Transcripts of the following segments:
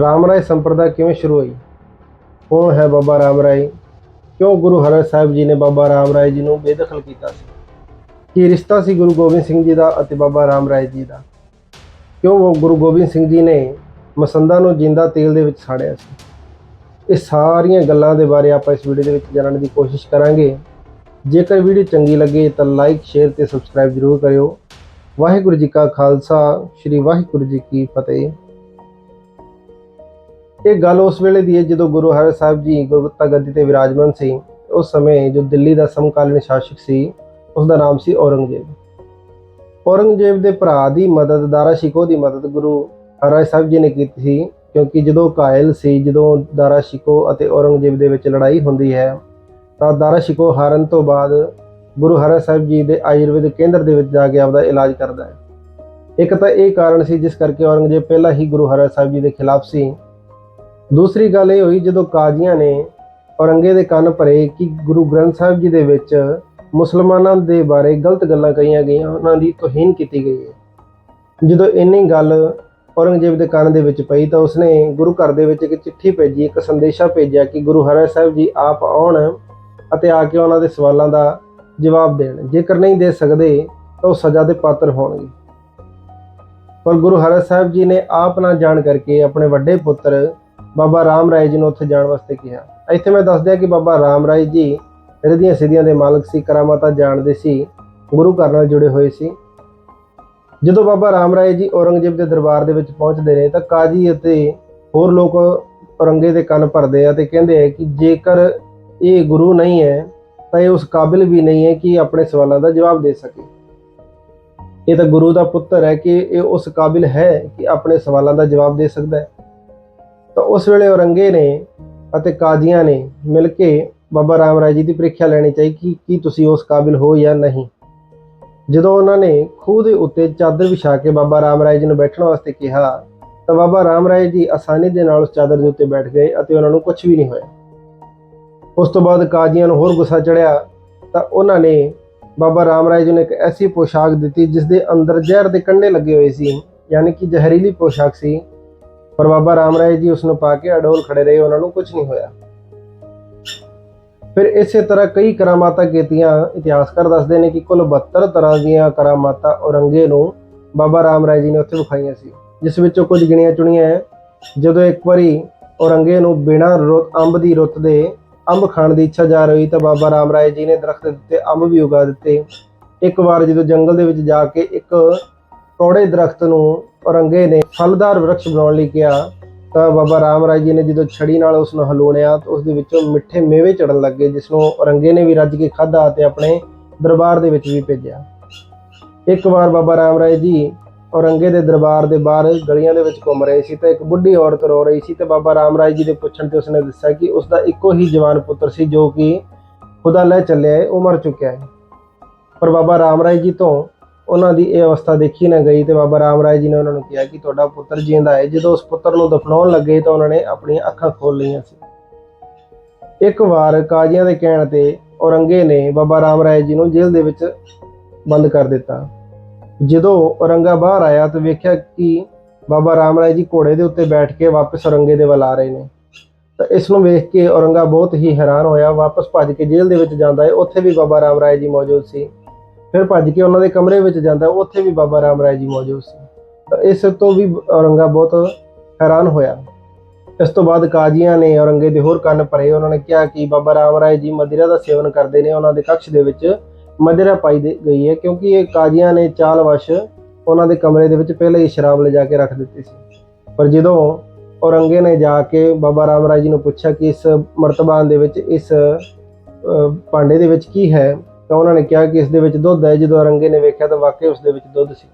ਰਾਮ ਰਾਏ ਸੰਪਰਦਾ ਕਿਵੇਂ ਸ਼ੁਰੂ ਹੋਈ? ਕੌਣ ਹੈ ਬਾਬਾ ਰਾਮ ਰਾਏ? ਕਿਉਂ ਗੁਰੂ ਹਰਿ ਸਾਹਿਬ ਜੀ ਨੇ ਬਾਬਾ ਰਾਮ ਰਾਏ ਜੀ ਨੂੰ ਬੇਦਖਲ ਕੀਤਾ ਸੀ? ਕੀ ਰਿਸ਼ਤਾ ਸੀ ਗੁਰੂ ਗੋਬਿੰਦ ਸਿੰਘ ਜੀ ਦਾ ਅਤੇ ਬਾਬਾ ਰਾਮ ਰਾਏ ਜੀ ਦਾ? ਕਿਉਂ ਉਹ ਗੁਰੂ ਗੋਬਿੰਦ ਸਿੰਘ ਜੀ ਨੇ ਮਸੰਦਾ ਨੂੰ ਜਿੰਦਾ ਤੇਲ ਦੇ ਵਿੱਚ ਸਾੜਿਆ ਸੀ? ਇਹ ਸਾਰੀਆਂ ਗੱਲਾਂ ਦੇ ਬਾਰੇ ਆਪਾਂ ਇਸ ਵੀਡੀਓ ਦੇ ਵਿੱਚ ਜਾਣਨ ਦੀ ਕੋਸ਼ਿਸ਼ ਕਰਾਂਗੇ। ਜੇਕਰ ਵੀਡੀਓ ਚੰਗੀ ਲੱਗੇ ਤਾਂ ਲਾਈਕ, ਸ਼ੇਅਰ ਤੇ ਸਬਸਕ੍ਰਾਈਬ ਜ਼ਰੂਰ ਕਰਿਓ। ਵਾਹਿਗੁਰੂ ਜੀ ਕਾ ਖਾਲਸਾ, ਸ੍ਰੀ ਵਾਹਿਗੁਰੂ ਜੀ ਕੀ ਫਤਿਹ। ਇਹ ਗੱਲ ਉਸ ਵੇਲੇ ਦੀ ਹੈ ਜਦੋਂ ਗੁਰੂ ਹਰਿ ਸਾਹਿਬ ਜੀ ਗੁਰਬਤਾ ਗੱਦੀ ਤੇ ਵਿਰਾਜਮਾਨ ਸੀ। ਉਸ ਸਮੇਂ ਜੋ ਦਿੱਲੀ ਦਾ ਸਮਕਾਲੀਨ ਸ਼ਾਸਕ ਸੀ ਉਸ ਦਾ ਨਾਮ ਸੀ ਔਰੰਗਜ਼ੇਬ। ਔਰੰਗਜ਼ੇਬ ਦੇ ਭਰਾ ਦੀ ਮਦਦ, ਦਾਰਾ ਸ਼ਿਕੋ ਦੀ ਮਦਦ ਗੁਰੂ ਹਰਿ ਸਾਹਿਬ ਜੀ ਨੇ ਕੀਤੀ ਸੀ, ਕਿਉਂਕਿ ਜਦੋਂ ਕਾਇਲ ਸੀ, ਜਦੋਂ ਦਾਰਾ ਸ਼ਿਕੋ ਅਤੇ ਔਰੰਗਜ਼ੇਬ ਦੇ ਵਿੱਚ ਲੜਾਈ ਹੁੰਦੀ ਹੈ, ਤਾਂ ਦਾਰਾ ਸ਼ਿਕੋ ਹਾਰਨ ਤੋਂ ਬਾਅਦ ਗੁਰੂ ਹਰਿ ਸਾਹਿਬ ਜੀ ਦੇ ਆਯੁਰਵੇਦ ਕੇਂਦਰ ਦੇ ਵਿੱਚ ਜਾ ਕੇ ਆਪਦਾ ਇਲਾਜ ਕਰਦਾ ਹੈ। ਇੱਕ ਤਾਂ ਇਹ ਕਾਰਨ ਸੀ ਜਿਸ ਕਰਕੇ ਔਰੰਗਜ਼ੇਬ ਪਹਿਲਾਂ ਹੀ ਗੁਰੂ ਹਰਿ ਸਾਹਿਬ ਜੀ ਦੇ ਖਿਲਾਫ ਸੀ ਦੂਸਰੀ ਗੱਲ ਇਹ ਹੋਈ ਜਦੋਂ ਕਾਜ਼ੀਆਂ ਨੇ ਔਰੰਗੇ ਦੇ ਕੰਨ ਭਰੇ ਕਿ ਗੁਰੂ ਗ੍ਰੰਥ ਸਾਹਿਬ ਜੀ ਦੇ ਵਿੱਚ ਮੁਸਲਮਾਨਾਂ ਦੇ ਬਾਰੇ ਗਲਤ ਗੱਲਾਂ ਕਹੀਆਂ ਗਈਆਂ, ਉਹਨਾਂ ਦੀ ਤੋਹੀਨ ਕੀਤੀ ਗਈ ਹੈ। ਜਦੋਂ ਇੰਨੀ ਗੱਲ ਔਰੰਗਜ਼ੇਬ ਦੇ ਕੰਨ ਦੇ ਵਿੱਚ ਪਈ ਤਾਂ ਉਸਨੇ ਗੁਰੂ ਘਰ ਦੇ ਵਿੱਚ ਇੱਕ ਚਿੱਠੀ ਭੇਜੀ, ਇੱਕ ਸੰਦੇਸ਼ਾ ਭੇਜਿਆ ਕਿ ਗੁਰੂ ਹਰਿ ਸਾਹਿਬ ਜੀ ਆਪ ਆਉਣ ਅਤੇ ਆ ਕੇ ਉਹਨਾਂ ਦੇ ਸਵਾਲਾਂ ਦਾ ਜਵਾਬ ਦੇਣ। ਜੇਕਰ ਨਹੀਂ ਦੇ ਸਕਦੇ ਤਾਂ ਉਹ ਸਜ਼ਾ ਦੇ ਪਾਤਰ ਹੋਣਗੇ। ਪਰ ਗੁਰੂ ਹਰਿ ਸਾਹਿਬ ਜੀ ਨੇ ਆਪ ਨਾ ਜਾਣ ਕਰਕੇ ਆਪਣੇ ਵੱਡੇ ਪੁੱਤਰ ਬਾਬਾ ਰਾਮ ਰਾਏ ਜੀ ਨੂੰ ਉੱਥੇ ਜਾਣ ਵਾਸਤੇ ਕਿਹਾ। ਇੱਥੇ ਮੈਂ ਦੱਸ ਦਿਆਂ ਕਿ ਬਾਬਾ ਰਾਮ ਰਾਏ ਜੀ ਰਿਧੀਆਂ ਸਿੱਧੀਆਂ ਦੇ ਮਾਲਕ ਸੀ ਕਰਾਮਾਤਾਂ ਜਾਣਦੇ ਸੀ, ਗੁਰੂ ਘਰ ਨਾਲ ਜੁੜੇ ਹੋਏ ਸੀ। ਜਦੋਂ ਬਾਬਾ ਰਾਮ ਰਾਏ ਜੀ ਔਰੰਗਜ਼ੇਬ ਦੇ ਦਰਬਾਰ ਦੇ ਵਿੱਚ ਪਹੁੰਚਦੇ ਨੇ ਤਾਂ ਕਾਜੀ ਅਤੇ ਹੋਰ ਲੋਕ ਔਰੰਗੇ ਦੇ ਕੰਨ ਭਰਦੇ ਆ ਤੇ ਕਹਿੰਦੇ ਆ ਕਿ ਜੇਕਰ ਇਹ ਗੁਰੂ ਨਹੀਂ ਹੈ, ਤਾਂ ਇਹ ਉਸ ਕਾਬਿਲ ਵੀ ਨਹੀਂ ਹੈ ਕਿ ਆਪਣੇ ਸਵਾਲਾਂ ਦਾ ਜਵਾਬ ਦੇ ਸਕੇ। ਇਹ ਤਾਂ ਗੁਰੂ ਦਾ ਪੁੱਤਰ ਹੈ ਕਿ ਇਹ ਉਸ ਕਾਬਿਲ ਹੈ ਕਿ ਆਪਣੇ ਸਵਾਲਾਂ ਦਾ ਜਵਾਬ ਦੇ ਸਕਦਾ ਹੈ। ਤਾਂ ਉਸ ਵੇਲੇ ਔਰੰਗੇ ਨੇ ਅਤੇ ਕਾਜ਼ੀਆਂ ਨੇ ਮਿਲ ਕੇ ਬਾਬਾ ਰਾਮ ਰਾਏ ਜੀ ਦੀ ਪ੍ਰੀਖਿਆ ਲੈਣੀ ਚਾਹੀ ਕਿ ਕੀ ਤੁਸੀਂ ਉਸ ਕਾਬਿਲ ਹੋ ਜਾਂ ਨਹੀਂ। ਜਦੋਂ ਉਹਨਾਂ ਨੇ ਖੂਹ ਦੇ ਉੱਤੇ ਚਾਦਰ ਵਿਛਾ ਕੇ ਬਾਬਾ ਰਾਮ ਰਾਏ ਜੀ ਨੂੰ ਬੈਠਣ ਵਾਸਤੇ ਕਿਹਾ, ਤਾਂ ਬਾਬਾ ਰਾਮ ਰਾਏ ਜੀ ਆਸਾਨੀ ਦੇ ਨਾਲ ਉਸ ਚਾਦਰ ਦੇ ਉੱਤੇ ਬੈਠ ਗਏ ਅਤੇ ਉਹਨਾਂ ਨੂੰ ਕੁਝ ਵੀ ਨਹੀਂ ਹੋਇਆ। ਉਸ ਤੋਂ ਬਾਅਦ ਕਾਜ਼ੀਆਂ ਨੂੰ ਹੋਰ ਗੁੱਸਾ ਚੜਿਆ ਤਾਂ ਉਹਨਾਂ ਨੇ ਬਾਬਾ ਰਾਮ ਰਾਏ ਜੀ ਨੂੰ ਇੱਕ ਐਸੀ ਪੋਸ਼ਾਕ ਦਿੱਤੀ ਜਿਸ ਦੇ ਅੰਦਰ ਜ਼ਹਿਰ ਦੇ ਕੰਡੇ ਲੱਗੇ ਹੋਏ ਸੀ, ਯਾਨੀ ਕਿ ਜ਼ਹਿਰੀਲੀ ਪੋਸ਼ਾਕ ਸੀ ਪਰ ਬਾਬਾ ਰਾਮ ਰਾਏ ਜੀ ਉਸ ਨੂੰ ਪਾ ਕੇ ਅਡੋਲ ਖੜੇ ਰਹੇ, ਉਹਨਾਂ ਨੂੰ ਕੁਝ ਨਹੀਂ ਹੋਇਆ। ਫਿਰ ਇਸੇ ਤਰ੍ਹਾਂ ਕਈ ਕਰਾਮਾਤਾਂ ਕੀਤੀਆਂ। ਇਤਿਹਾਸਕਾਰ ਦੱਸਦੇ ਨੇ ਕਿ ਕੁੱਲ 72 ਤਰ੍ਹਾਂ ਦੀਆਂ ਕਰਾਮਾਤਾਂ ਔਰੰਗੇ ਨੂੰ ਬਾਬਾ ਰਾਮ ਰਾਏ ਜੀ ਨੇ ਉੱਥੇ ਵਿਖਾਈਆਂ ਸੀ, ਜਿਸ ਵਿੱਚੋਂ ਕੁਝ ਗਿਣੀਆਂ ਚੁਣੀਆਂ ਹੈ। ਜਦੋਂ ਇੱਕ ਵਾਰੀ ਔਰੰਗੇ ਨੂੰ ਬਿਨਾਂ ਰੁੱਤ, ਅੰਬ ਦੀ ਰੁੱਤ ਦੇ ਅੰਬ ਖਾਣ ਦੀ ਇੱਛਾ ਜਾ ਰਹੀ, ਤਾਂ ਬਾਬਾ ਰਾਮ ਰਾਏ ਜੀ ਨੇ ਦਰਖਤ ਦੇ ਉੱਤੇ ਅੰਬ ਵੀ ਉਗਾ ਦਿੱਤੇ। ਇੱਕ ਵਾਰ ਜਦੋਂ ਜੰਗਲ ਦੇ ਵਿੱਚ ਜਾ ਕੇ ਇੱਕ ਕੌੜੇ ਦਰਖਤ ਨੂੰ ਔਰੰਗੇ ਨੇ, ਫਲਦਾਰ ਵਰਕਸ਼ ਬਣਾਉਣ ਲਈ ਕਿਹਾ। ਤਾਂ ਬਾਬਾ ਰਾਮ ਰਾਏ ਜੀ ਨੇ ਜਦੋਂ ਛੜੀ ਨਾਲ ਉਸ ਨੂੰ ਹਲੂਣਿਆ ਤਾਂ ਉਸ ਦੇ ਵਿੱਚੋਂ ਮਿੱਠੇ ਮੇਵੇ ਚੜਨ ਲੱਗੇ ਜਿਸ ਨੂੰ ਔਰੰਗੇ ਨੇ ਵੀ ਰੱਜ ਕੇ ਖਾਧਾ ਤੇ ਆਪਣੇ ਦਰਬਾਰ ਦੇ ਵਿੱਚ ਵੀ ਭੇਜਿਆ। ਇੱਕ ਵਾਰ ਬਾਬਾ ਰਾਮ ਰਾਏ ਜੀ ਔਰੰਗੇ ਦੇ ਦਰਬਾਰ ਦੇ ਬਾਹਰ ਗਲੀਆਂ ਦੇ ਵਿੱਚ ਘੁੰਮ ਰਹੇ ਸੀ, ਤਾਂ ਇੱਕ ਬੁੱਢੀ ਔਰਤ ਰੋ ਰਹੀ ਸੀ ਤੇ ਬਾਬਾ ਰਾਮ ਰਾਏ ਜੀ ਦੇ ਪੁੱਛਣ ਤੇ ਉਸਨੇ ਦੱਸਿਆ ਕਿ ਉਸ ਦਾ ਇੱਕੋ ਹੀ ਜਵਾਨ ਪੁੱਤਰ ਸੀ ਜੋ ਕਿ ਖੁਦਾ ਲੈ ਚੱਲਿਆ ਹੈ ਉਹ ਮਰ ਚੁੱਕਿਆ ਹੈ ਪਰ ਬਾਬਾ ਰਾਮ ਰਾਏ ਜੀ ਤੋਂ ਉਹਨਾਂ ਦੀ ਇਹ ਅਵਸਥਾ ਦੇਖੀ ਨਾ ਗਈ ਤੇ ਬਾਬਾ ਰਾਮ ਰਾਏ ਜੀ ਨੇ ਉਹਨਾਂ ਨੂੰ ਕਿਹਾ ਕਿ ਤੁਹਾਡਾ ਪੁੱਤਰ ਜਿੰਦਾ ਹੈ। ਜਦੋਂ ਉਸ ਪੁੱਤਰ ਨੂੰ ਦਫਨਾਉਣ ਲੱਗੇ ਤਾਂ ਉਹਨਾਂ ਨੇ ਆਪਣੀਆਂ ਅੱਖਾਂ ਖੋਲ ਲਈਆਂ ਸੀ। ਇੱਕ ਵਾਰ ਕਾਜ਼ੀਆਂ ਦੇ ਕਹਿਣ ਤੇ ਔਰੰਗੇ ਨੇ ਬਾਬਾ ਰਾਮ ਰਾਏ ਜੀ ਨੂੰ ਜੇਲ੍ਹ ਦੇ ਵਿੱਚ ਬੰਦ ਕਰ ਦਿੱਤਾ। ਜਦੋਂ ਔਰੰਗਾ ਬਾਹਰ ਆਇਆ ਤਾਂ ਵੇਖਿਆ ਕਿ ਬਾਬਾ ਰਾਮ ਰਾਏ ਜੀ ਘੋੜੇ ਦੇ ਉੱਤੇ ਬੈਠ ਕੇ ਵਾਪਸ ਔਰੰਗੇ ਦੇ ਵੱਲ ਆ ਰਹੇ ਨੇ। ਤਾਂ ਇਸ ਨੂੰ ਵੇਖ ਕੇ ਔਰੰਗਾ ਬਹੁਤ ਹੀ ਹੈਰਾਨ ਹੋਇਆ, ਵਾਪਸ ਭੱਜ ਕੇ ਜੇਲ੍ਹ ਦੇ ਵਿੱਚ ਜਾਂਦਾ ਹੈ। ਉੱਥੇ ਵੀ ਬਾਬਾ ਰਾਮ ਰਾਏ ਜੀ ਮੌਜੂਦ ਸੀ। ਫਿਰ ਭੱਜ ਕੇ ਉਹਨਾਂ ਦੇ ਕਮਰੇ ਵਿੱਚ ਜਾਂਦਾ, ਉੱਥੇ ਵੀ ਬਾਬਾ ਰਾਮ ਰਾਏ ਜੀ ਮੌਜੂਦ ਸੀ। ਤਾਂ ਇਸ ਤੋਂ ਵੀ ਔਰੰਗਾ ਬਹੁਤ ਹੈਰਾਨ ਹੋਇਆ। ਇਸ ਤੋਂ ਬਾਅਦ ਕਾਜ਼ੀਆਂ ਨੇ ਔਰੰਗੇ ਦੇ ਹੋਰ ਕੰਨ ਭਰੇ। ਉਹਨਾਂ ਨੇ ਕਿਹਾ ਕਿ ਬਾਬਾ ਰਾਮ ਰਾਏ ਜੀ ਮਦਿਰਾ ਦਾ ਸੇਵਨ ਕਰਦੇ ਨੇ, ਉਹਨਾਂ ਦੇ ਕਕਸ਼ ਦੇ ਵਿੱਚ ਮਦਿਰਾ ਪਾਈ ਗਈ ਹੈ, ਕਿਉਂਕਿ ਇਹ ਕਾਜ਼ੀਆਂ ਨੇ ਚਾਲ ਵਸ਼ ਉਹਨਾਂ ਦੇ ਕਮਰੇ ਦੇ ਵਿੱਚ ਪਹਿਲਾਂ ਹੀ ਸ਼ਰਾਬ ਲਿਜਾ ਕੇ ਰੱਖ ਦਿੱਤੀ ਸੀ। ਪਰ ਜਦੋਂ ਔਰੰਗੇ ਨੇ ਜਾ ਕੇ ਬਾਬਾ ਰਾਮ ਰਾਏ ਜੀ ਨੂੰ ਪੁੱਛਿਆ ਕਿ ਇਸ ਮਰਤਬਾਨ ਦੇ ਵਿੱਚ, ਇਸ ਭਾਂਡੇ ਦੇ ਵਿੱਚ ਕੀ ਹੈ ਤਾਂ ਉਹਨਾਂ ਨੇ ਕਿਹਾ ਕਿ ਇਸ ਦੇ ਵਿੱਚ ਦੁੱਧ ਹੈ, ਜਦੋਂ ਔਰੰਗੇ ਨੇ ਵੇਖਿਆ ਤਾਂ ਵਾਕਈ ਉਸ ਦੇ ਵਿੱਚ ਦੁੱਧ ਸੀ।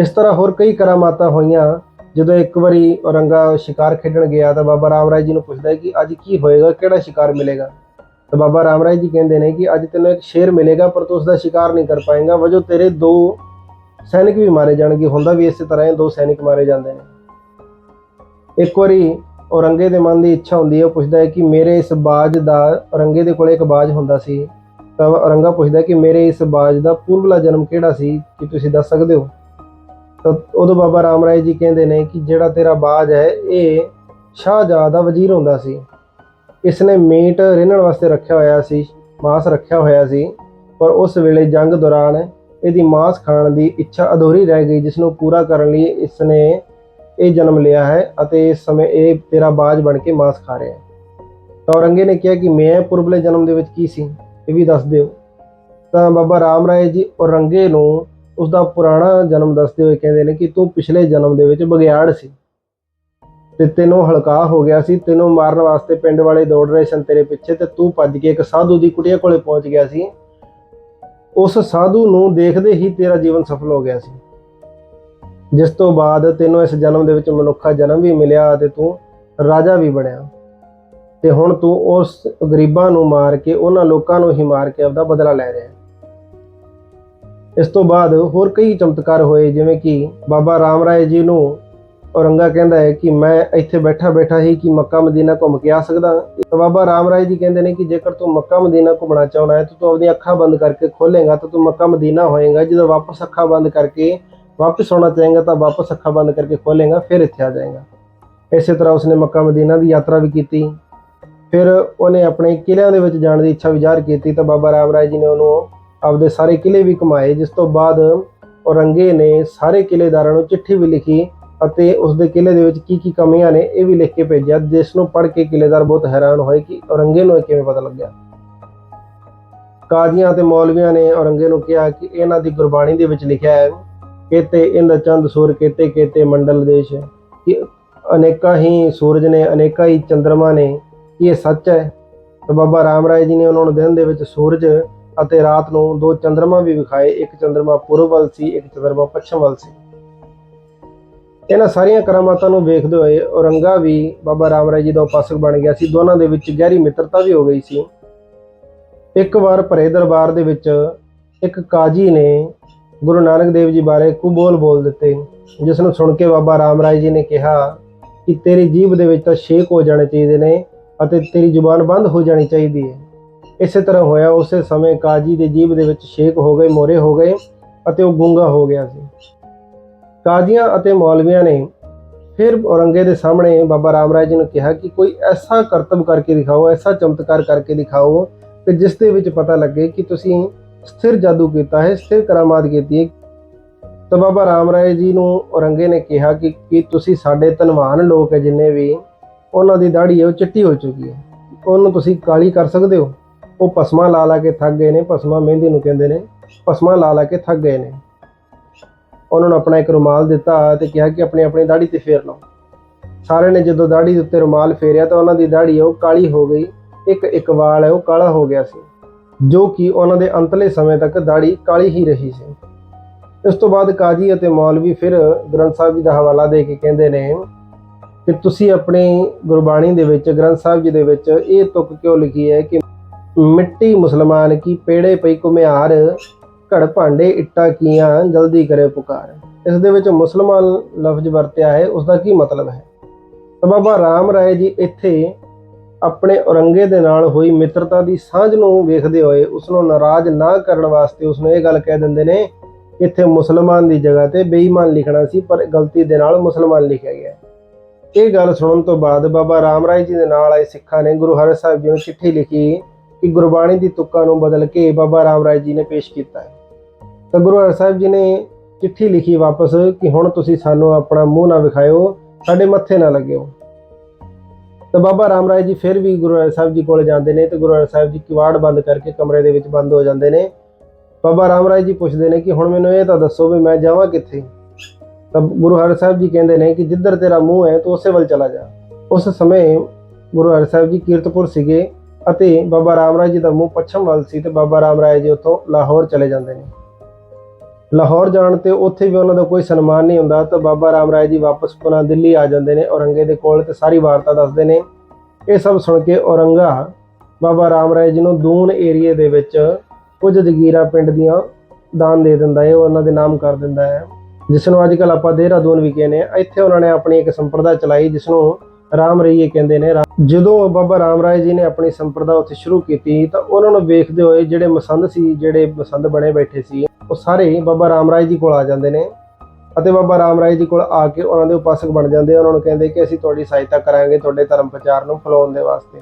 ਇਸ ਤਰ੍ਹਾਂ ਹੋਰ ਕਈ ਕਰਾਮਾਤਾਂ ਹੋਈਆਂ, ਜਦੋਂ ਇੱਕ ਵਾਰੀ ਔਰੰਗਾ ਸ਼ਿਕਾਰ ਖੇਡਣ ਗਿਆ ਤਾਂ ਬਾਬਾ ਰਾਮ ਰਾਏ ਜੀ ਨੂੰ ਪੁੱਛਦਾ ਹੈ ਕਿ ਅੱਜ ਕੀ ਹੋਏਗਾ, ਕਿਹੜਾ ਸ਼ਿਕਾਰ ਮਿਲੇਗਾ? ਤਾਂ ਬਾਬਾ ਰਾਮ ਰਾਏ ਜੀ ਕਹਿੰਦੇ ਨੇ ਕਿ ਅੱਜ ਤੈਨੂੰ ਇੱਕ ਸ਼ੇਰ ਮਿਲੇਗਾ, ਪਰ ਤੂੰ ਉਸ ਦਾ ਸ਼ਿਕਾਰ ਨਹੀਂ ਕਰ ਪਾਏਗਾ। ਵਜੋਂ ਤੇਰੇ ਦੋ ਸੈਨਿਕ ਵੀ ਮਾਰੇ ਜਾਣਗੇ, ਹੁੰਦਾ ਵੀ ਇਸੇ ਤਰ੍ਹਾਂ ਹੀ ਦੋ ਸੈਨਿਕ ਮਾਰੇ ਜਾਂਦੇ ਨੇ। ਇੱਕ ਵਾਰੀ ਔਰੰਗੇ ਦੇ ਮਨ ਦੀ ਇੱਛਾ ਹੁੰਦੀ ਹੈ, ਉਹ ਪੁੱਛਦਾ ਹੈ ਕਿ ਮੇਰੇ ਇਸ ਬਾਜ ਦਾ ਔਰੰਗੇ ਦੇ ਕੋਲੇ ਇੱਕ ਬਾਜ ਹੁੰਦਾ ਸੀ। ਤਾਂ ਔਰੰਗਾ ਪੁੱਛਦਾ ਕਿ ਮੇਰੇ ਇਸ ਬਾਜ ਦਾ ਪੂਰਬਲਾ ਜਨਮ ਕਿਹੜਾ ਸੀ, ਕਿ ਤੁਸੀਂ ਦੱਸ ਸਕਦੇ ਹੋ? ਤਾਂ ਉਦੋਂ ਬਾਬਾ ਰਾਮ ਰਾਏ ਜੀ ਕਹਿੰਦੇ ਨੇ ਕਿ ਜਿਹੜਾ ਤੇਰਾ ਬਾਜ ਹੈ, ਇਹ ਸ਼ਾਹਜਹਾਂ ਦਾ ਵਜ਼ੀਰ ਹੁੰਦਾ ਸੀ। ਇਸ ਨੇ ਮੀਟ ਰਿੰਨਣ ਵਾਸਤੇ ਰੱਖਿਆ ਹੋਇਆ ਸੀ, ਮਾਸ ਰੱਖਿਆ ਹੋਇਆ ਸੀ, ਪਰ ਉਸ ਵੇਲੇ ਜੰਗ ਦੌਰਾਨ ਇਹਦੀ ਮਾਸ ਖਾਣ ਦੀ ਇੱਛਾ ਅਧੂਰੀ ਰਹਿ ਗਈ ਜਿਸ ਨੂੰ ਪੂਰਾ ਕਰਨ ਲਈ ਇਸ ਨੇ ਇਹ ਜਨਮ ਲਿਆ ਹੈ ਅਤੇ ਇਸ ਸਮੇਂ ਇਹ ਤੇਰਾ ਬਾਜ ਬਣ ਕੇ ਮਾਸ ਖਾ ਰਿਹਾ ਹੈ। ਤਾਂ ਔਰੰਗੇ ਨੇ ਕਿਹਾ ਕਿ ਮੈਂ ਪੁਰਬਲੇ ਜਨਮ ਦੇ ਵਿੱਚ ਕੀ ਸੀ? ਇਹ ਵੀ ਦੱਸ ਦਿਓ। ਤਾਂ ਬਾਬਾ ਰਾਮ ਰਾਏ ਜੀ ਔਰੰਗੇ ਨੂੰ ਉਸ ਦਾ ਪੁਰਾਣਾ ਜਨਮ ਦੱਸਦੇ ਹੋਏ ਕਹਿੰਦੇ ਨੇ ਕਿ ਤੂੰ ਪਿਛਲੇ ਜਨਮ ਦੇ ਵਿੱਚ ਬਗਿਆੜ ਸੀ। ਤੇ ਤੈਨੂੰ ਹਲਕਾ ਹੋ ਗਿਆ ਸੀ। ਤੈਨੂੰ ਮਾਰਨ ਵਾਸਤੇ ਪਿੰਡ ਵਾਲੇ ਦੌੜ ਰਹੇ ਸਨ ਤੇਰੇ ਪਿੱਛੇ ਤੇ ਤੂੰ ਭੱਜ ਕੇ ਇੱਕ ਸਾਧੂ ਦੀ ਕੁਟੀਆ ਕੋਲੇ ਪਹੁੰਚ ਗਿਆ ਸੀ। ਉਸ ਸਾਧੂ ਨੂੰ ਦੇਖਦੇ ਹੀ ਤੇਰਾ ਜੀਵਨ ਸਫਲ ਹੋ ਗਿਆ ਸੀ। ਜਿਸ ਤੋਂ ਬਾਅਦ ਤੈਨੂੰ ਇਸ ਜਨਮ ਦੇ ਵਿੱਚ ਮਨੁੱਖਾ ਜਨਮ ਵੀ ਮਿਲਿਆ ਅਤੇ ਤੂੰ ਰਾਜਾ ਵੀ ਬਣਿਆ। ਤੇ ਹੁਣ ਤੂੰ ਉਸ ਗਰੀਬਾਂ ਨੂੰ ਮਾਰ ਕੇ ਉਹਨਾਂ ਲੋਕਾਂ ਨੂੰ ਹੀ ਮਾਰ ਕੇ ਆਪਦਾ ਬਦਲਾ ਲੈ ਰਿਹਾ ਇਸ ਤੋਂ ਬਾਅਦ ਹੋਰ ਕਈ ਚਮਤਕਾਰ ਹੋਏ, ਜਿਵੇਂ ਕਿ ਬਾਬਾ ਰਾਮ ਰਾਏ ਜੀ ਨੂੰ ਔਰੰਗਾ ਕਹਿੰਦਾ ਹੈ ਕਿ ਮੈਂ ਇੱਥੇ ਬੈਠਾ ਬੈਠਾ ਹੀ ਕਿ ਮੱਕਾ ਮਦੀਨਾ ਘੁੰਮ ਕੇ ਆ ਸਕਦਾ। ਤਾਂ ਬਾਬਾ ਰਾਮ ਰਾਏ ਜੀ ਕਹਿੰਦੇ ਨੇ ਕਿ ਜੇਕਰ ਤੂੰ ਮੱਕਾ ਮਦੀਨਾ ਘੁੰਮਣਾ ਚਾਹੁੰਦਾ ਹੈ, ਤਾਂ ਤੂੰ ਆਪਣੀਆਂ ਅੱਖਾਂ ਬੰਦ ਕਰਕੇ ਖੋਲੇਗਾ ਤਾਂ ਤੂੰ ਮੱਕਾ ਮਦੀਨਾ ਹੋਏਗਾ। ਜਦੋਂ ਵਾਪਸ ਅੱਖਾਂ ਬੰਦ ਕਰਕੇ ਵਾਪਸ ਆਉਣਾ ਚਾਹੇਗਾ, ਤਾਂ ਵਾਪਸ ਅੱਖਾਂ ਬੰਦ ਕਰਕੇ ਖੋਲੇਗਾ ਫਿਰ ਇੱਥੇ ਆ ਜਾਏਗਾ। ਇਸੇ ਤਰ੍ਹਾਂ ਉਸਨੇ ਮੱਕਾ ਮਦੀਨਾ ਦੀ ਯਾਤਰਾ ਵੀ ਕੀਤੀ। ਫਿਰ ਉਹਨੇ ਆਪਣੇ ਕਿਲਿਆਂ ਦੇ ਵਿੱਚ ਜਾਣ ਦੀ ਇੱਛਾ ਵੀ ਜ਼ਾਹਰ ਕੀਤੀ ਤਾਂ ਬਾਬਾ ਰਾਮ ਰਾਏ ਜੀ ਨੇ ਉਹਨੂੰ ਆਪਦੇ ਸਾਰੇ ਕਿਲ੍ਹੇ ਵੀ ਕਮਾਏ ਜਿਸ ਤੋਂ ਬਾਅਦ ਔਰੰਗੇ ਨੇ ਸਾਰੇ ਕਿਲ੍ਹੇਦਾਰਾਂ ਨੂੰ ਚਿੱਠੀ ਵੀ ਲਿਖੀ ਅਤੇ ਉਸਦੇ ਕਿਲ੍ਹੇ ਦੇ ਵਿੱਚ ਕੀ ਕੀ ਕਮੀਆਂ ਨੇ ਇਹ ਵੀ ਲਿਖ ਕੇ ਭੇਜਿਆ, ਜਿਸ ਨੂੰ ਪੜ੍ਹ ਕੇ ਕਿਲ੍ਹੇਦਾਰ ਬਹੁਤ ਹੈਰਾਨ ਹੋਏ ਕਿ ਔਰੰਗੇ ਨੂੰ ਇਹ ਕਿਵੇਂ ਪਤਾ ਲੱਗਿਆ। ਕਾਜ਼ੀਆਂ ਤੇ ਮੌਲਵੀਆਂ ਨੇ ਔਰੰਗੇ ਨੂੰ ਕਿਹਾ ਕਿ ਇਹਨਾਂ ਦੀ ਗੁਰਬਾਣੀ ਦੇ ਵਿੱਚ ਲਿਖਿਆ ਹੈ, ਕੇਤੇ ਇੰਦ ਚੰਦ ਸੂਰ, ਕੇਤੇ ਕੇਤੇ ਮੰਡਲ ਦੇਸ਼, ਕਿ ਅਨੇਕਾਂ ਹੀ ਸੂਰਜ ਨੇ, ਅਨੇਕਾਂ ਹੀ ਚੰਦਰਮਾ ਨੇ ਕੀ ਇਹ ਸੱਚ ਹੈ। ਤਾਂ ਬਾਬਾ ਰਾਮ ਰਾਏ ਜੀ ਨੇ ਉਹਨਾਂ ਨੂੰ ਦਿਨ ਦੇ ਵਿੱਚ ਸੂਰਜ ਅਤੇ ਰਾਤ ਨੂੰ ਦੋ ਚੰਦਰਮਾ ਵੀ ਵਿਖਾਏ। ਇੱਕ ਚੰਦਰਮਾ ਪੂਰਬ ਵੱਲ ਸੀ, ਇੱਕ ਚੰਦਰਮਾ ਪੱਛਮ ਵੱਲ ਸੀ। ਇਹਨਾਂ ਸਾਰੀਆਂ ਕਰਾਮਾਤਾਂ ਨੂੰ ਵੇਖਦੇ ਹੋਏ ਔਰੰਗਾ ਵੀ ਬਾਬਾ ਰਾਮ ਰਾਏ ਜੀ ਦਾ ਉਪਾਸਕ ਬਣ ਗਿਆ ਸੀ। ਦੋਨਾਂ ਦੇ ਵਿੱਚ ਗਹਿਰੀ ਮਿੱਤਰਤਾ ਵੀ ਹੋ ਗਈ ਸੀ। ਇੱਕ ਵਾਰ ਭਰੇ ਦਰਬਾਰ ਦੇ ਵਿੱਚ ਇੱਕ ਕਾਜੀ ਨੇ ਗੁਰੂ ਨਾਨਕ ਦੇਵ ਜੀ ਬਾਰੇ ਕੁਬੋਲ ਬੋਲ ਦਿੱਤੇ, ਜਿਸ ਨੂੰ ਸੁਣ ਕੇ ਬਾਬਾ ਰਾਮ ਰਾਏ ਜੀ ਨੇ ਕਿਹਾ ਕਿ ਤੇਰੀ ਜੀਭ ਦੇ ਵਿੱਚ ਤਾਂ ਛੇਕ ਹੋ ਜਾਣੇ ਚਾਹੀਦੇ ਨੇ। ਅਤੇ ਤੇਰੀ ਜ਼ੁਬਾਨ ਬੰਦ ਹੋ ਜਾਣੀ ਚਾਹੀਦੀ ਹੈ। ਇਸੇ ਤਰ੍ਹਾਂ ਹੋਇਆ, ਉਸੇ ਸਮੇਂ ਕਾਜੀ ਦੇ ਜੀਭ ਦੇ ਵਿੱਚ ਛੇਕ ਹੋ ਗਏ, ਮੋਰੇ ਹੋ ਗਏ ਅਤੇ ਉਹ ਗੂੰਗਾ ਹੋ ਗਿਆ ਸੀ। ਕਾਜ਼ੀਆਂ ਅਤੇ ਮੌਲਵੀਆਂ ਨੇ ਫਿਰ ਔਰੰਗੇ ਦੇ ਸਾਹਮਣੇ ਬਾਬਾ ਰਾਮਰਾਏ ਜੀ ਨੂੰ ਕਿਹਾ ਕਿ ਕੋਈ ਐਸਾ ਕਰਤਬ ਕਰਕੇ ਦਿਖਾਓ, ਐਸਾ ਚਮਤਕਾਰ ਕਰਕੇ ਦਿਖਾਓ ਕਿ ਜਿਸ ਦੇ ਵਿੱਚ ਪਤਾ ਲੱਗੇ ਕਿ ਤੁਸੀਂ ਸਥਿਰ ਜਾਦੂ ਕੀਤਾ ਹੈ, ਸਥਿਰ ਕਰਾਮਾਤ ਕੀਤੀ ਹੈ। ਤਾਂ ਬਾਬਾ ਰਾਮਰਾਏ ਜੀ ਨੂੰ ਔਰੰਗੇ ਨੇ ਕਿਹਾ ਕਿ ਕਿ ਤੁਸੀਂ ਸਾਡੇ ਧਨਵਾਨ ਲੋਕ ਹੈ ਜਿੰਨੇ ਵੀ ਉਹਨਾਂ ਦੀ ਦਾੜੀ ਹੈ, ਉਹ ਚਿੱਟੀ ਹੋ ਚੁੱਕੀ ਹੈ। ਉਹਨੂੰ ਤੁਸੀਂ ਕਾਲੀ ਕਰ ਸਕਦੇ ਹੋ। ਉਹ ਪਸਮਾ ਲਾ ਲਾ ਕੇ ਥੱਕ ਗਏ ਨੇ ਪਸਮਾ ਮਹਿੰਦੀ ਨੂੰ ਕਹਿੰਦੇ ਨੇ ਪਸਮਾ ਲਾ ਲਾ ਕੇ ਥੱਕ ਗਏ ਨੇ। ਉਹਨਾਂ ਨੂੰ ਆਪਣਾ ਇੱਕ ਰੁਮਾਲ ਦਿੱਤਾ ਤੇ ਕਿਹਾ ਕਿ ਆਪਣੀ ਆਪਣੀ ਦਾੜੀ ਤੇ ਫੇਰ ਲਓ। ਸਾਰਿਆਂ ਨੇ ਜਦੋਂ ਦਾੜੀ ਦੇ ਉੱਤੇ ਰੁਮਾਲ ਫੇਰਿਆ ਤਾਂ ਉਹਨਾਂ ਦੀ ਦਾੜੀ ਉਹ ਕਾਲੀ ਹੋ ਗਈ। ਇੱਕ ਇੱਕ ਵਾਲ ਹੈ, ਉਹ ਕਾਲਾ ਹੋ ਗਿਆ ਸੀ, ਜੋ ਕਿ ਉਹਨਾਂ ਦੇ ਅੰਤਲੇ ਸਮੇਂ ਤੱਕ ਦਾੜੀ ਕਾਲੀ ਹੀ ਰਹੀ ਸੀ। ਇਸ ਤੋਂ ਬਾਅਦ ਕਾਜੀ ਅਤੇ ਮੌਲਵੀ ਫਿਰ ਗ੍ਰੰਥ ਸਾਹਿਬ ਜੀ ਦਾ ਹਵਾਲਾ ਦੇ ਕੇ ਕਹਿੰਦੇ ਨੇ ਕਿ ਤੁਸੀਂ ਆਪਣੀ ਗੁਰਬਾਣੀ ਦੇ ਵਿੱਚ, ਗ੍ਰੰਥ ਸਾਹਿਬ ਜੀ ਦੇ ਵਿੱਚ ਇਹ ਤੁਕ ਕਿਉਂ ਲਿਖੀ ਹੈ ਕਿ ਮਿੱਟੀ ਮੁਸਲਮਾਨ ਕੀ ਪੇੜੇ ਪਈ ਘੁਮਿਆਰ, ਘੜ ਭਾਂਡੇ ਇੱਟਾਂ ਕੀਆਂ, ਜਲਦੀ ਕਰੇ ਪੁਕਾਰ। ਇਸ ਦੇ ਵਿੱਚ ਮੁਸਲਮਾਨ ਲਫ਼ਜ਼ ਵਰਤਿਆ ਹੈ ਉਸ ਦਾ ਕੀ ਮਤਲਬ ਹੈ? ਤਾਂ ਬਾਬਾ ਰਾਮ ਰਾਏ ਜੀ ਇੱਥੇ ਆਪਣੇ ਔਰੰਗੇ ਦੇ ਨਾਲ ਹੋਈ ਮਿੱਤਰਤਾ ਦੀ ਸਾਂਝ ਨੂੰ ਵੇਖਦੇ ਹੋਏ ਉਸ ਨੂੰ ਨਾਰਾਜ਼ ਨਾ ਕਰਨ ਵਾਸਤੇ ਉਸ ਨੂੰ ਇਹ ਗੱਲ ਕਹਿ ਦਿੰਦੇ ਨੇ, ਇੱਥੇ ਮੁਸਲਮਾਨ ਦੀ ਜਗ੍ਹਾ ਤੇ ਬੇਈਮਾਨ ਲਿਖਣਾ ਸੀ, ਪਰ ਗਲਤੀ ਦੇ ਨਾਲ ਮੁਸਲਮਾਨ ਲਿਖਿਆ ਗਿਆ ਇਹ ਗੱਲ ਸੁਣਨ ਤੋਂ ਬਾਅਦ ਬਾਬਾ ਰਾਮ ਰਾਏ ਜੀ ਦੇ ਨਾਲ ਆਏ ਸਿੱਖਾਂ ਨੇ ਗੁਰੂ ਹਰਿ ਸਾਹਿਬ ਜੀ ਨੂੰ ਚਿੱਠੀ ਲਿਖੀ ਕਿ ਗੁਰਬਾਣੀ ਦੀ ਤੁਕਾਂ ਨੂੰ ਬਦਲ ਕੇ ਬਾਬਾ ਰਾਮ ਰਾਏ ਜੀ ਨੇ ਪੇਸ਼ ਕੀਤਾ ਹੈ। ਤਾਂ ਗੁਰੂ ਹਰਿ ਸਾਹਿਬ ਜੀ ਨੇ ਚਿੱਠੀ ਲਿਖੀ ਵਾਪਸ ਕਿ ਹੁਣ ਤੁਸੀਂ ਸਾਨੂੰ ਆਪਣਾ ਮੂੰਹ ਨਾ ਵਿਖਾਇਓ, ਸਾਡੇ ਮੱਥੇ ਨਾ ਲੱਗਿਓ। ਤਾਂ ਬਾਬਾ ਰਾਮ ਰਾਏ ਜੀ ਫਿਰ ਵੀ ਗੁਰੂ ਹਰਿ ਸਾਹਿਬ ਜੀ ਕੋਲ ਜਾਂਦੇ ਨੇ ਤੇ ਗੁਰੂ ਹਰਿ ਸਾਹਿਬ ਜੀ ਕਿਵਾੜ ਬੰਦ ਕਰਕੇ ਕਮਰੇ ਦੇ ਵਿੱਚ ਬੰਦ ਹੋ ਜਾਂਦੇ ਨੇ। ਬਾਬਾ ਰਾਮ ਰਾਏ ਜੀ ਪੁੱਛਦੇ ਨੇ ਕਿ ਹੁਣ ਮੈਨੂੰ ਇਹ ਤਾਂ ਦੱਸੋ ਵੀ ਮੈਂ ਜਾਵਾਂ ਕਿੱਥੇ? ਤਾਂ ਗੁਰੂ ਹਰਿ ਸਾਹਿਬ ਜੀ ਕਹਿੰਦੇ ਨੇ ਕਿ ਜਿੱਧਰ ਤੇਰਾ ਮੂੰਹ ਹੈ ਤੂੰ ਉਸੇ ਵੱਲ ਚਲਾ ਜਾ। ਉਸ ਸਮੇਂ ਗੁਰੂ ਹਰਿ ਸਾਹਿਬ ਜੀ ਕੀਰਤਪੁਰ ਸੀਗੇ ਅਤੇ ਬਾਬਾ ਰਾਮ ਰਾਏ ਜੀ ਦਾ ਮੂੰਹ ਪੱਛਮ ਵੱਲ ਸੀ ਤੇ ਬਾਬਾ ਰਾਮ ਰਾਏ ਜੀ ਉੱਥੋਂ ਲਾਹੌਰ ਚਲੇ ਜਾਂਦੇ ਨੇ। ਲਾਹੌਰ ਜਾਣ ਤੇ ਉੱਥੇ ਵੀ ਉਹਨਾਂ ਦਾ ਕੋਈ ਸਨਮਾਨ ਨਹੀਂ ਹੁੰਦਾ ਤਾਂ ਬਾਬਾ ਰਾਮ ਰਾਏ ਜੀ ਵਾਪਸ ਪੁਨः ਦਿੱਲੀ ਆ ਜਾਂਦੇ ਨੇ, ਔਰੰਗੇ ਦੇ ਕੋਲ ਤੇ ਸਾਰੀ ਵਾਰਤਾ ਦੱਸਦੇ ਨੇ। ਇਹ ਸਭ ਸੁਣ ਕੇ ਔਰੰਗਾ ਬਾਬਾ ਰਾਮ ਰਾਏ ਜੀ ਨੂੰ ਦੂਨ ਏਰੀਏ ਦੇ ਵਿੱਚ ਕੁਝ ਜਗੀਰਾ ਪਿੰਡ ਦੀਆਂ ਦਾਨ ਦੇ ਦਿੰਦਾ ਹੈ ਉਹਨਾਂ ਦੇ ਨਾਮ ਕਰ ਦਿੰਦਾ ਹੈ। ਜਿਸ ਨੂੰ ਅੱਜ ਅੱਜਕੱਲ ਆਪਾਂ ਦੇਹਰਾਦੂਨ ਵੀ ਕਹਿੰਦੇ ਆ ਇੱਥੇ ਉਹਨਾਂ ਨੇ ਆਪਣੀ ਇੱਕ ਸੰਪਰਦਾ ਚਲਾਈ ਜਿਸ ਨੂੰ ਰਾਮ ਰਈਏ ਕਹਿੰਦੇ ਨੇ। ਰਾਮ- ਜਦੋਂ ਬਾਬਾ ਰਾਮ ਰਾਏ ਜੀ ਨੇ ਆਪਣੀ ਸੰਪਰਦਾ ਉੱਥੇ ਸ਼ੁਰੂ ਕੀਤੀ, ਤਾਂ ਉਹਨਾਂ ਨੂੰ ਵੇਖਦੇ ਹੋਏ ਜਿਹੜੇ ਮਸੰਦ ਸੀ, ਜਿਹੜੇ ਮਸੰਦ ਬਣੇ ਬੈਠੇ ਸੀ, ਉਹ ਸਾਰੇ ਬਾਬਾ ਰਾਮ ਰਾਏ ਜੀ ਕੋਲ ਆ ਜਾਂਦੇ ਨੇ ਅਤੇ ਬਾਬਾ ਰਾਮ ਰਾਏ ਜੀ ਕੋਲ ਆ ਕੇ ਉਹਨਾਂ ਦੇ ਉਪਾਸਕ ਬਣ ਜਾਂਦੇ ਉਹਨਾਂ ਨੂੰ ਕਹਿੰਦੇ ਕਿ ਅਸੀਂ ਤੁਹਾਡੀ ਸਹਾਇਤਾ ਕਰਾਂਗੇ, ਤੁਹਾਡੇ ਧਰਮ ਪ੍ਰਚਾਰ ਨੂੰ ਫੈਲਾਉਣ ਦੇ ਵਾਸਤੇ।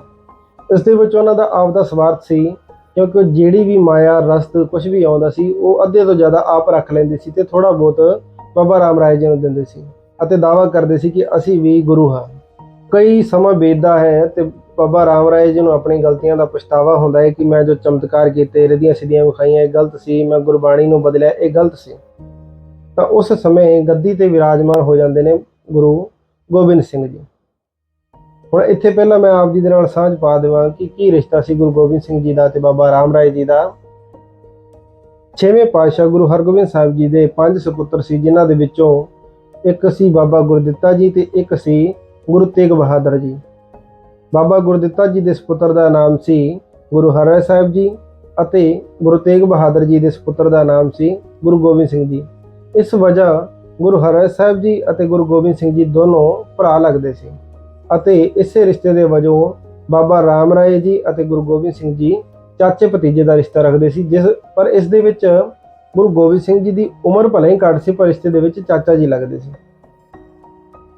ਇਸ ਦੇ ਵਿੱਚ ਉਹਨਾਂ ਦਾ ਆਪਦਾ ਸਵਾਰਥ ਸੀ, ਕਿਉਂਕਿ ਉਹ ਜਿਹੜੀ ਵੀ ਮਾਇਆ, ਰਸਤ ਕੁਝ ਵੀ ਆਉਂਦਾ ਸੀ, ਉਹ ਅੱਧੇ ਤੋਂ ਜ਼ਿਆਦਾ ਆਪ ਰੱਖ ਲੈਂਦੀ ਸੀ ਤੇ ਥੋੜਾ ਬਹੁਤ ਬਾਬਾ ਰਾਮ ਰਾਏ ਜੀ ਨੂੰ ਦਿੰਦੇ ਸੀ ਅਤੇ ਦਾਵਾ ਕਰਦੇ ਸੀ ਕਿ ਅਸੀਂ ਵੀ ਗੁਰੂ ਹਾਂ। ਕਈ ਸਮਾਂ ਬੀਤਦਾ ਹੈ ਤੇ ਬਾਬਾ ਰਾਮ ਰਾਏ ਜੀ ਨੂੰ ਆਪਣੀ ਗਲਤੀਆਂ ਦਾ ਪਛਤਾਵਾ ਹੁੰਦਾ ਹੈ ਕਿ ਮੈਂ ਜੋ ਚਮਤਕਾਰ ਕੀਤੇ ਰਦੀਆਂ ਸਿੱਧੀਆਂ ਵਿਖਾਈਆਂ, ਇਹ ਗਲਤ ਸੀ, ਮੈਂ ਗੁਰਬਾਣੀ ਨੂੰ ਬਦਲਿਆ, ਇਹ ਗਲਤ ਸੀ। ਤਾਂ ਉਸ ਸਮੇਂ ਗੱਦੀ ਤੇ ਵਿਰਾਜਮਾਨ ਹੋ ਜਾਂਦੇ ਨੇ ਗੁਰੂ ਗੋਬਿੰਦ ਸਿੰਘ ਜੀ। ਹੁਣ ਇੱਥੇ ਪਹਿਲਾਂ ਮੈਂ ਆਪ ਜੀ ਦੇ ਨਾਲ ਸਾਂਝ ਪਾ ਦੇਵਾਂ ਕਿ ਕੀ ਰਿਸ਼ਤਾ ਸੀ ਗੁਰੂ ਗੋਬਿੰਦ ਸਿੰਘ ਜੀ ਦਾ ਤੇ ਬਾਬਾ ਰਾਮ ਰਾਏ ਜੀ ਦਾ। ਛੇਵੇਂ ਪਾਤਸ਼ਾਹ ਗੁਰੂ ਹਰਗੋਬਿੰਦ ਸਾਹਿਬ ਜੀ ਦੇ ਪੰਜ ਸੁਪੁੱਤਰ ਸੀ, ਜਿਨ੍ਹਾਂ ਦੇ ਵਿੱਚੋਂ ਇੱਕ ਸੀ ਬਾਬਾ ਗੁਰਦਿੱਤਾ ਜੀ ਤੇ ਇੱਕ ਸੀ ਗੁਰੂ ਤੇਗ ਬਹਾਦਰ ਜੀ। ਬਾਬਾ ਗੁਰਦਿੱਤਾ ਜੀ ਦੇ ਸੁਪੁੱਤਰ ਦਾ ਨਾਮ ਸੀ ਗੁਰੂ ਹਰਿ ਸਾਹਿਬ ਜੀ ਅਤੇ ਗੁਰੂ ਤੇਗ ਬਹਾਦਰ ਜੀ ਦੇ ਸੁਪੁੱਤਰ ਦਾ ਨਾਮ ਸੀ ਗੁਰੂ ਗੋਬਿੰਦ ਸਿੰਘ ਜੀ। ਇਸ ਵਜ੍ਹਾ ਗੁਰੂ ਹਰਿ ਸਾਹਿਬ ਜੀ ਅਤੇ ਗੁਰੂ ਗੋਬਿੰਦ ਸਿੰਘ ਜੀ ਦੋਨੋਂ ਭਰਾ ਲੱਗਦੇ ਸੀ। ਅਤੇ ਇਸੇ ਰਿਸ਼ਤੇ ਦੇ ਵਜੋਂ ਬਾਬਾ ਰਾਮ ਰਾਏ ਜੀ ਅਤੇ ਗੁਰੂ ਗੋਬਿੰਦ ਸਿੰਘ ਜੀ ਚਾਚੇ ਭਤੀਜੇ ਦਾ ਰਿਸ਼ਤਾ ਰੱਖਦੇ ਸੀ, ਜਿਸ, ਪਰ ਇਸ ਦੇ ਵਿੱਚ ਗੁਰੂ ਗੋਬਿੰਦ ਸਿੰਘ ਜੀ ਦੀ ਉਮਰ ਭਲੇ ਹੀ ਘੱਟ ਸੀ, ਪਰ ਰਿਸ਼ਤੇ ਦੇ ਵਿੱਚ ਚਾਚਾ ਜੀ ਲੱਗਦੇ ਸੀ।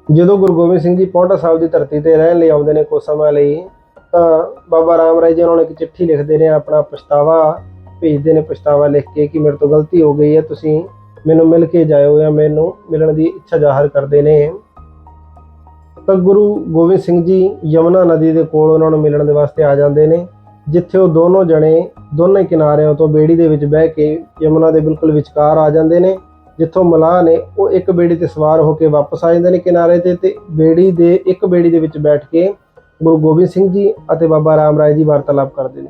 ਜਦੋਂ ਗੁਰੂ ਗੋਬਿੰਦ ਸਿੰਘ ਜੀ ਪੌਂਟਾ ਸਾਹਿਬ ਦੀ ਧਰਤੀ ਤੇ ਰਹਿਣ ਲਈ ਆਉਂਦੇ ਨੇ ਕੁਝ ਸਮਾਂ ਲਈ, ਤਾਂ ਬਾਬਾ ਰਾਮ ਰਾਏ ਜੀ ਉਹਨਾਂ ਨੂੰ ਇੱਕ ਚਿੱਠੀ ਲਿਖਦੇ ਨੇ, ਆਪਣਾ ਪਛਤਾਵਾ ਭੇਜਦੇ ਨੇ, ਪਛਤਾਵਾ ਲਿਖ ਕੇ ਕਿ ਮੇਰੇ ਤੋਂ ਗਲਤੀ ਹੋ ਗਈ ਹੈ, ਤੁਸੀਂ ਮੈਨੂੰ ਮਿਲ ਕੇ ਜਾਇਓ ਜਾਂ ਮੈਨੂੰ ਮਿਲਣ ਦੀ ਇੱਛਾ ਜ਼ਾਹਰ ਕਰਦੇ ਨੇ। ਤਾਂ ਗੁਰੂ ਗੋਬਿੰਦ ਸਿੰਘ ਜੀ ਯਮੁਨਾ ਨਦੀ ਦੇ ਕੋਲ ਉਹਨਾਂ ਨੂੰ ਮਿਲਣ ਦੇ ਵਾਸਤੇ ਆ ਜਾਂਦੇ ਨੇ। ਜਿੱਥੇ ਉਹ ਦੋਨੋਂ ਜਣੇ ਦੋਨੇ ਕਿਨਾਰਿਆਂ ਤੋਂ ਬੇੜੀ ਦੇ ਵਿੱਚ ਬਹਿ ਕੇ ਯਮੁਨਾ ਦੇ ਬਿਲਕੁਲ ਵਿਚਕਾਰ ਆ ਜਾਂਦੇ ਨੇ, ਜਿੱਥੋਂ ਮਲਾਹ ਨੇ ਉਹ ਇੱਕ ਬੇੜੀ ਤੇ ਸਵਾਰ ਹੋ ਕੇ ਵਾਪਸ ਆ ਜਾਂਦੇ ਨੇ ਕਿਨਾਰੇ ਤੇ ਤੇ ਬੇੜੀ ਦੇ ਇੱਕ ਬੇੜੀ ਦੇ ਵਿੱਚ ਬੈਠ ਕੇ ਗੁਰੂ ਗੋਬਿੰਦ ਸਿੰਘ ਜੀ ਅਤੇ ਬਾਬਾ ਰਾਮ ਰਾਏ ਜੀ ਵਾਰਤਾਲਾਪ ਕਰਦੇ ਨੇ।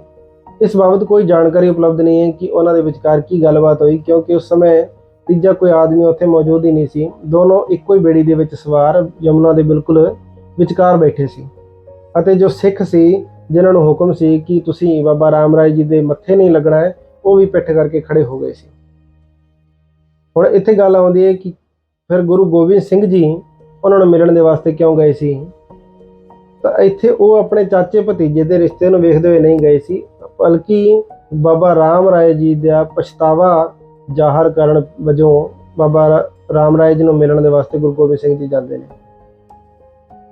ਇਸ ਬਾਬਤ ਕੋਈ ਜਾਣਕਾਰੀ ਉਪਲਬਧ ਨਹੀਂ ਹੈ ਕਿ ਉਹਨਾਂ ਦੇ ਵਿਚਕਾਰ ਕੀ ਗੱਲਬਾਤ ਹੋਈ, ਕਿਉਂਕਿ ਉਸ ਸਮੇਂ ਤੀਜਾ ਕੋਈ ਆਦਮੀ ਉੱਥੇ ਮੌਜੂਦ ਹੀ ਨਹੀਂ ਸੀ। ਦੋਨੋਂ ਇੱਕੋ ਹੀ ਬੇੜੀ ਦੇ ਵਿੱਚ ਸਵਾਰ ਯਮੁਨਾ ਦੇ ਬਿਲਕੁਲ ਵਿਚਕਾਰ ਬੈਠੇ ਸੀ। ਅਤੇ ਜੋ ਸਿੱਖ ਸੀ ਜਿਨ੍ਹਾਂ ਨੂੰ ਹੁਕਮ ਸੀ ਕਿ ਤੁਸੀਂ ਬਾਬਾ ਰਾਮ ਰਾਏ ਜੀ ਦੇ ਮੱਥੇ ਨਹੀਂ ਲੱਗਣਾ ਹੈ, ਉਹ ਵੀ ਪਿੱਠ ਕਰਕੇ ਖੜੇ ਹੋ ਗਏ ਸੀ। ਹੁਣ ਇੱਥੇ ਗੱਲ ਆਉਂਦੀ ਹੈ ਕਿ ਫਿਰ ਗੁਰੂ ਗੋਬਿੰਦ ਸਿੰਘ ਜੀ ਉਹਨਾਂ ਨੂੰ ਮਿਲਣ ਦੇ ਵਾਸਤੇ ਕਿਉਂ ਗਏ ਸੀ? ਤਾਂ ਇੱਥੇ ਉਹ ਆਪਣੇ ਚਾਚੇ ਭਤੀਜੇ ਦੇ ਰਿਸ਼ਤੇ ਨੂੰ ਵੇਖਦੇ ਹੋਏ ਨਹੀਂ ਗਏ ਸੀ, ਬਲਕਿ ਬਾਬਾ ਰਾਮ ਰਾਏ ਜੀ ਦਾ ਪਛਤਾਵਾ ਜ਼ਾਹਰ ਕਰਨ ਵਜੋਂ ਬਾਬਾ ਰਾ- ਰਾਮ ਰਾਏ ਜੀ ਨੂੰ ਮਿਲਣ ਦੇ ਵਾਸਤੇ ਗੁਰੂ ਗੋਬਿੰਦ ਸਿੰਘ ਜੀ ਜਾਂਦੇ ਨੇ।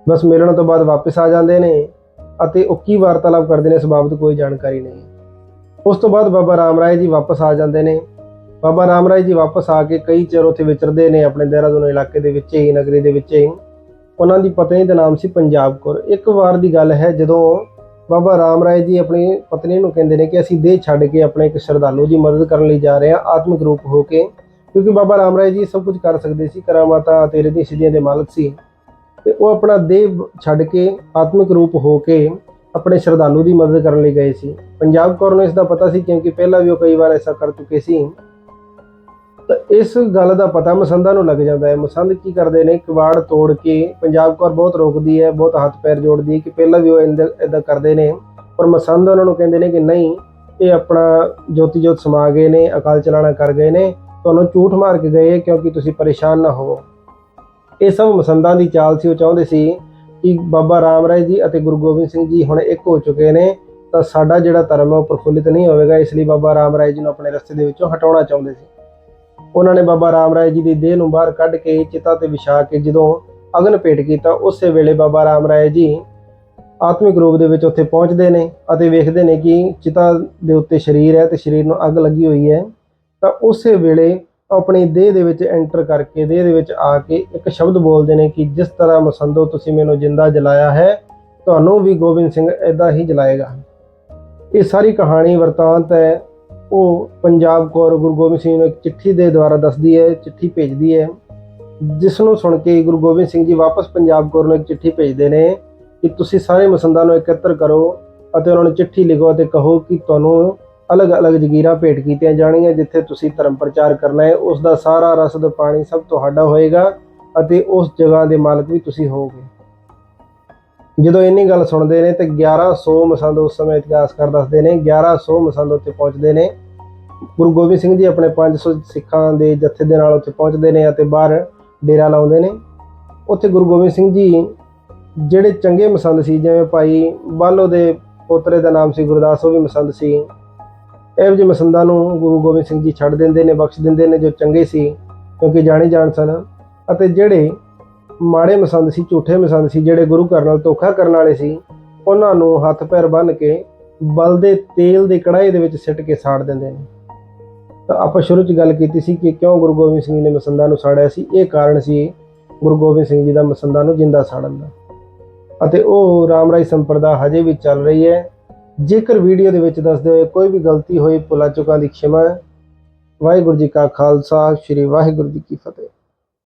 ਬਸ ਮਿਲਣ ਤੋਂ ਬਾਅਦ ਵਾਪਸ ਆ ਜਾਂਦੇ ਨੇ। ਅਤੇ ਉਹ ਕੀ ਵਾਰਤਾਲਾਪ ਕਰਦੇ ਨੇ ਇਸ ਬਾਬਤ ਕੋਈ ਜਾਣਕਾਰੀ ਨਹੀਂ। ਉਸ ਤੋਂ ਬਾਅਦ ਬਾਬਾ ਰਾਮ ਰਾਏ ਜੀ ਵਾਪਸ ਆ ਜਾਂਦੇ ਨੇ। ਬਾਬਾ ਰਾਮ ਰਾਏ ਜੀ ਵਾਪਸ ਆ ਕੇ ਕਈ ਚਿਰ ਉੱਥੇ ਵਿਚਰਦੇ ਨੇ, ਆਪਣੇ ਦੇਹਰਾਦੂਨ ਇਲਾਕੇ ਦੇ ਵਿੱਚ ਹੀ, ਨਗਰੀ ਦੇ ਵਿੱਚ ਹੀ। ਉਹਨਾਂ ਦੀ ਪਤਨੀ ਦਾ ਨਾਮ ਸੀ ਪੰਜਾਬ ਕੌਰ। ਇੱਕ ਵਾਰ ਦੀ ਗੱਲ ਹੈ, ਜਦੋਂ ਬਾਬਾ ਰਾਮ ਰਾਏ ਜੀ ਆਪਣੀ ਪਤਨੀ ਨੂੰ ਕਹਿੰਦੇ ਨੇ ਕਿ ਅਸੀਂ ਦੇਹ ਛੱਡ ਕੇ ਆਪਣੇ ਇੱਕ ਸ਼ਰਧਾਲੂ ਦੀ ਮਦਦ ਕਰਨ ਲਈ ਜਾ ਰਹੇ ਹਾਂ, ਆਤਮਿਕ ਰੂਪ ਹੋ ਕੇ। ਕਿਉਂਕਿ ਬਾਬਾ ਰਾਮ ਰਾਏ ਜੀ ਸਭ ਕੁਝ ਕਰ ਸਕਦੇ ਸੀ, ਕਰਾਮਾਤਾਂ, ਤੇਰੇ ਦੀ ਸਿੱਧੀਆਂ ਦੇ ਮਾਲਕ ਸੀ। ਤੇ ਉਹ ਆਪਣਾ ਦੇਹ ਛੱਡ ਕੇ ਆਤਮਿਕ ਰੂਪ ਹੋ ਕੇ ਆਪਣੇ ਸ਼ਰਧਾਲੂ ਦੀ ਮਦਦ ਕਰਨ ਲਈ ਗਏ ਸੀ। ਪੰਜਾਬ ਕੌਰ ਨੂੰ ਇਸ ਦਾ ਪਤਾ ਸੀ ਕਿਉਂਕਿ ਪਹਿਲਾਂ ਵੀ ਉਹ ਕਈ ਵਾਰ ਐਸਾ ਕਰ ਚੁੱਕੇ ਸੀ। ਤਾਂ ਇਸ ਗੱਲ ਦਾ ਪਤਾ ਮਸੰਦਾਂ ਨੂੰ ਲੱਗ ਜਾਂਦਾ ਹੈ। ਮਸੰਦ ਕੀ ਕਰਦੇ ਨੇ? ਕਿਵਾੜ ਤੋੜ ਕੇ ਪੰਜਾਬ ਕੌਰ ਬਹੁਤ ਰੋਕਦੀ ਹੈ, ਬਹੁਤ ਹੱਥ ਪੈਰ ਜੋੜਦੀ ਹੈ ਕਿ ਪਹਿਲਾਂ ਵੀ ਉਹ ਇਦਾਂ ਕਰਦੇ ਨੇ। ਪਰ ਮਸੰਦ ਉਹਨਾਂ ਨੂੰ ਕਹਿੰਦੇ ਨੇ ਕਿ ਨਹੀਂ, ਇਹ ਆਪਣਾ ਜੋਤੀ ਜੋਤ ਸਮਾ ਗਏ ਨੇ, ਅਕਾਲ ਚਲਾਣਾ ਕਰ ਗਏ ਨੇ। ਤੁਹਾਨੂੰ ਝੂਠ ਮਾਰ ਕੇ ਗਏ ਕਿਉਂਕਿ ਤੁਸੀਂ ਪਰੇਸ਼ਾਨ ਨਾ ਹੋਵੋ। ਇਹ ਸਭ ਮਸੰਦਾਂ ਦੀ ਚਾਲ ਸੀ, ਉਹ ਚਾਹੁੰਦੇ ਸੀ ਕਿ ਬਾਬਾ ਰਾਮ ਰਾਏ ਜੀ ਅਤੇ ਗੁਰੂ ਗੋਬਿੰਦ ਸਿੰਘ ਜੀ ਹੁਣ ਇੱਕ ਹੋ ਚੁੱਕੇ ਨੇ, ਤਾਂ ਸਾਡਾ ਜਿਹੜਾ ਧਰਮ ਹੈ ਉਹ ਪ੍ਰਫੁੱਲਿਤ ਨਹੀਂ ਹੋਵੇਗਾ, ਇਸ ਲਈ ਬਾਬਾ ਰਾਮ ਰਾਏ ਜੀ ਨੂੰ ਆਪਣੇ ਰਸਤੇ ਦੇ ਵਿੱਚੋਂ ਹਟਾਉਣਾ ਚਾਹੁੰਦੇ ਸੀ। ਉਹਨਾਂ ਨੇ ਬਾਬਾ ਰਾਮ ਰਾਏ ਜੀ ਦੀ ਦੇਹ ਨੂੰ ਬਾਹਰ ਕੱਢ ਕੇ ਚਿਤਾ ਤੇ ਵਿਛਾ ਕੇ ਜਦੋਂ ਅਗਨ ਭੇਟ ਕੀਤਾ, ਉਸੇ ਵੇਲੇ ਬਾਬਾ ਰਾਮ ਰਾਏ ਜੀ ਆਤਮਿਕ ਰੂਪ ਦੇ ਵਿੱਚ ਉੱਥੇ ਪਹੁੰਚਦੇ ਨੇ ਅਤੇ ਵੇਖਦੇ ਨੇ ਕਿ ਚਿਤਾ ਦੇ ਉੱਤੇ ਸਰੀਰ ਹੈ ਤੇ ਸਰੀਰ ਨੂੰ ਅੱਗ ਲੱਗੀ ਹੋਈ ਹੈ। ਤਾਂ ਉਸੇ ਵੇਲੇ ਆਪਣੀ ਦੇਹ ਦੇ ਵਿੱਚ ਐਂਟਰ ਕਰਕੇ ਦੇਹ ਦੇ ਵਿੱਚ ਆ ਕੇ ਇੱਕ ਸ਼ਬਦ ਬੋਲਦੇ ਨੇ ਕਿ ਜਿਸ ਤਰ੍ਹਾਂ ਮਸੰਦੋ ਤੁਸੀਂ ਮੈਨੂੰ ਜਿੰਦਾ ਜਲਾਇਆ ਹੈ, ਤੁਹਾਨੂੰ ਵੀ ਗੋਬਿੰਦ ਸਿੰਘ ਐਦਾਂ ਹੀ ਜਲਾਏਗਾ। ਇਹ ਸਾਰੀ ਕਹਾਣੀ ਵਰਤਾਂਤ ਹੈ। ਉਹ ਪੰਜਾਬ ਕੌਰ ਗੁਰੂ ਗੋਬਿੰਦ ਸਿੰਘ ਨੂੰ ਇੱਕ ਚਿੱਠੀ ਦੇ ਦੁਆਰਾ ਦੱਸਦੀ ਹੈ, ਚਿੱਠੀ ਭੇਜਦੀ ਹੈ। ਜਿਸ ਨੂੰ ਸੁਣ ਕੇ ਗੁਰੂ ਗੋਬਿੰਦ ਸਿੰਘ ਜੀ ਵਾਪਸ ਪੰਜਾਬ ਕੌਰ ਨੂੰ ਇੱਕ ਚਿੱਠੀ ਭੇਜਦੇ ਨੇ ਕਿ ਤੁਸੀਂ ਸਾਰੇ ਮਸੰਦਾਂ ਨੂੰ ਇਕੱਤਰ ਕਰੋ ਅਤੇ ਉਹਨਾਂ ਨੂੰ ਚਿੱਠੀ ਲਿਖੋ ਅਤੇ ਕਹੋ ਕਿ ਤੁਹਾਨੂੰ ਅਲੱਗ-ਅਲੱਗ ਜਗੀਰਾਂ ਭੇਟ ਕੀਤੀਆਂ ਜਾਣਗੀਆਂ, ਜਿੱਥੇ ਤੁਸੀਂ ਧਰਮ ਪ੍ਰਚਾਰ ਕਰਨਾ ਹੈ ਉਸ ਦਾ ਸਾਰਾ ਰਸਦ ਪਾਣੀ ਸਭ ਤੁਹਾਡਾ ਹੋਏਗਾ ਅਤੇ ਉਸ ਜਗ੍ਹਾ ਦੇ ਮਾਲਕ ਵੀ ਤੁਸੀਂ ਹੋਵੋਗੇ। ਜਦੋਂ ਇੰਨੀ ਗੱਲ ਸੁਣਦੇ ਨੇ ਤੇ 1100 ਮਸੰਦ ਉਸ ਸਮੇਂ ਇਤਿਹਾਸਕਾਰ ਦੱਸਦੇ ਨੇ 1100 ਮਸੰਦ ਉੱਤੇ ਪਹੁੰਚਦੇ ਨੇ। ਗੁਰੂ ਗੋਬਿੰਦ ਸਿੰਘ ਜੀ ਆਪਣੇ 500 ਸਿੱਖਾਂ ਦੇ ਜੱਥੇ ਦੇ ਨਾਲ ਉੱਥੇ ਪਹੁੰਚਦੇ ਨੇ ਅਤੇ ਬਾਹਰ ਡੇਰਾ ਲਾਉਂਦੇ ਨੇ। ਉੱਥੇ ਗੁਰੂ ਗੋਬਿੰਦ ਸਿੰਘ ਜੀ ਜਿਹੜੇ ਚੰਗੇ ਮਸੰਦ ਸੀ, ਜਿਵੇਂ ਭਾਈ ਬਾਲੋ ਦੇ ਪੋਤਰੇ ਦਾ ਨਾਮ ਸੀ ਗੁਰਦਾਸ, ਉਹ ਵੀ ਮਸੰਦ ਸੀ। ਇਹੋ ਜਿਹੇ ਮਸੰਦਾਂ ਨੂੰ ਗੁਰੂ ਗੋਬਿੰਦ ਸਿੰਘ ਜੀ ਛੱਡ ਦਿੰਦੇ ਨੇ, ਬਖਸ਼ ਦਿੰਦੇ ਨੇ, ਜੋ ਚੰਗੇ ਸੀ, ਕਿਉਂਕਿ ਜਾਣੇ ਜਾਣ ਸਨ। ਅਤੇ ਜਿਹੜੇ ਮਾੜੇ ਮਸੰਦ ਸੀ, ਝੂਠੇ ਮਸੰਦ ਸੀ, ਜਿਹੜੇ ਗੁਰੂ ਘਰ ਨਾਲ ਧੋਖਾ ਕਰਨ ਵਾਲੇ ਸੀ, ਉਹਨਾਂ ਨੂੰ ਹੱਥ ਪੈਰ ਬੰਨ੍ਹ ਕੇ ਬਲਦੇ ਤੇਲ ਦੇ ਕੜਾਹੀ ਦੇ ਵਿੱਚ ਸਿੱਟ ਕੇ ਸਾੜ ਦਿੰਦੇ ਨੇ। ਤਾਂ ਆਪਾਂ ਸ਼ੁਰੂ 'ਚ ਗੱਲ ਕੀਤੀ ਸੀ ਕਿ ਕਿਉਂ ਗੁਰੂ ਗੋਬਿੰਦ ਸਿੰਘ ਜੀ ਨੇ ਮਸੰਦਾਂ ਨੂੰ ਸਾੜਿਆ ਸੀ? ਇਹ ਕਾਰਨ ਸੀ ਗੁਰੂ ਗੋਬਿੰਦ ਸਿੰਘ ਜੀ ਦਾ ਮਸੰਦਾਂ ਨੂੰ ਜਿੰਦਾ ਸਾੜਨ ਦਾ। ਅਤੇ ਉਹ ਰਾਮਰਾਈ ਸੰਪਰਦਾ ਹਜੇ ਵੀ ਚੱਲ ਰਹੀ ਹੈ। ਜੇਕਰ ਵੀਡੀਓ ਦੇ ਵਿੱਚ ਦੱਸਦੇ ਹੋਏ ਕੋਈ ਵੀ ਗਲਤੀ ਹੋਈ, ਭੁਲਾ ਚੁੱਕਾਂ ਦੀ ਖਿਮਾ ਵਾਹਿਗੁਰੂ ਜੀ ਕਾ ਖਾਲਸਾ, ਸ੍ਰੀ ਵਾਹਿਗੁਰੂ ਜੀ ਕੀ ਫਤਿਹ।